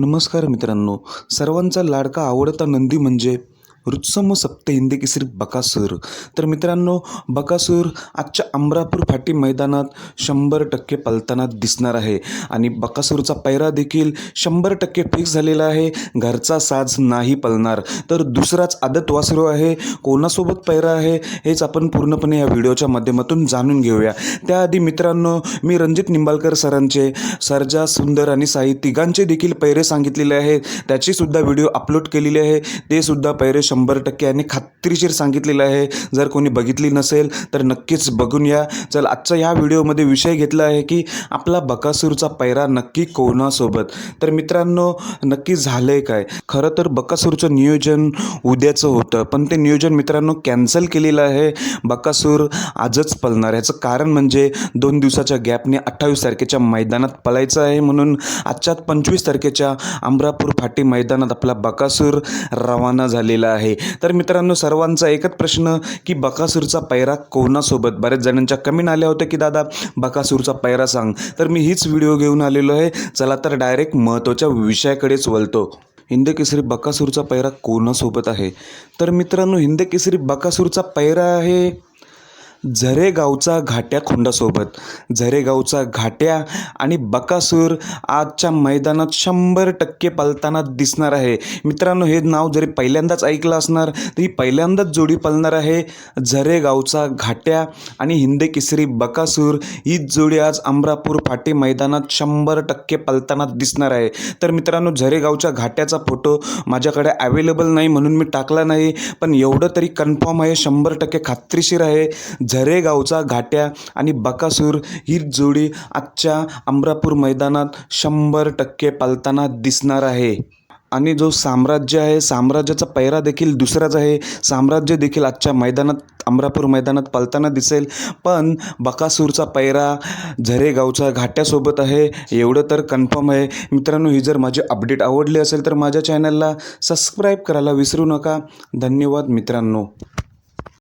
नमस्कार मित्रांनो. सर्वांचा लाडका आवडता नंदी म्हणजे रुत्सम सप्त हिंदी केसरी बकासूर. तर मित्रांनो बकासूर आजच्या अमरापूर फाटी मैदानात शंभर टक्के पलताना दिसणार आहे. आणि बकासूरचा पैरा देखील शंभर टक्के फिक्स झालेला आहे. घरचा साज नाही पलणार. तर दुसराच आदत वासरू आहे. कोणासोबत पैरा आहे हेच आपण पूर्णपणे या व्हिडिओच्या माध्यमातून जाणून घेऊया. त्याआधी मित्रांनो मी रणजित निंबाळकर सरांचे सरजा सुंदर आणि साई तिघांचे देखील पैरे सांगितलेले आहेत. त्याचीसुद्धा व्हिडिओ अपलोड केलेली आहे. ते सुद्धा पैरे शंभर टक्के आणि खात्रीशीर सांगितलेलं आहे. जर कोणी बघितली नसेल तर नक्कीच बघून या. चल आजचा ह्या व्हिडिओमध्ये विषय घेतला आहे की आपला बकासूरचा पैरा नक्की कोणासोबत? तर मित्रांनो नक्की झालं आहे काय? खरं तर बकासूरचं नियोजन उद्याचं होतं पण ते नियोजन मित्रांनो कॅन्सल केलेलं आहे. बकासूर आजच पळणार याचं कारण म्हणजे दोन दिवसाच्या गॅपने अठ्ठावीस तारखेच्या मैदानात पळायचं आहे म्हणून आजच्या पंचवीस तारखेच्या अमरापूर फाटी मैदानात आपला बकासूर रवाना झालेला आहे. आहे. तर मित्रांनो सर्वांचा एकच प्रश्न की बकासूरचा पैरा कोणासोबत? बऱ्याच जणांच्या कमेंट आल्या होत्या की दादा बकासूरचा पैरा सांग. तर मी हीच व्हिडिओ घेऊन आलेलो आहे. चला तर डायरेक्ट महत्त्वाच्या विषयाकडेच वळतो. हिंद केसरी बकासूरचा पैरा कोणासोबत आहे? तर मित्रांनो हिंद केसरी बकासूरचा पैरा आहे झरेगावचा घाट्या खुंडासोबत. झरेगावचा घाट्या आणि बकासूर आजच्या मैदानात शंभर टक्के पलताना दिसणार आहे. मित्रांनो हे नाव जरी पहिल्यांदाच ऐकलं असणार तरी पहिल्यांदाच जोडी पलणार आहे झरेगावचा घाट्या आणि हिंदे केसरी बकासूर. ही जोडी आज अमरापूर फाटी मैदानात शंभर टक्के पलताना दिसणार आहे. तर मित्रांनो झरेगावच्या घाट्याचा फोटो माझ्याकडे अवेलेबल नाही म्हणून मी टाकला नाही पण एवढं तरी कन्फर्म आहे शंभर टक्के खात्रीशीर आहे. झरेगावचा घाट्या आणि बकासूर ही जोडी आजच्या अमरापूर मैदानात शंभर टक्के पालताना दिसणार आहे. आणि जो साम्राज्य आहे साम्राज्याचा पैरा देखील दुसराच आहे. साम्राज्य देखील आजच्या मैदानात अमरापूर मैदानात पलताना दिसेल. पण बकासूरचा पैरा झरेगावचा घाट्यासोबत आहे एवढं तर कन्फर्म आहे. मित्रांनो ही जर माझी अपडेट आवडली असेल तर माझ्या चॅनलला सबस्क्राईब करायला विसरू नका. धन्यवाद मित्रांनो.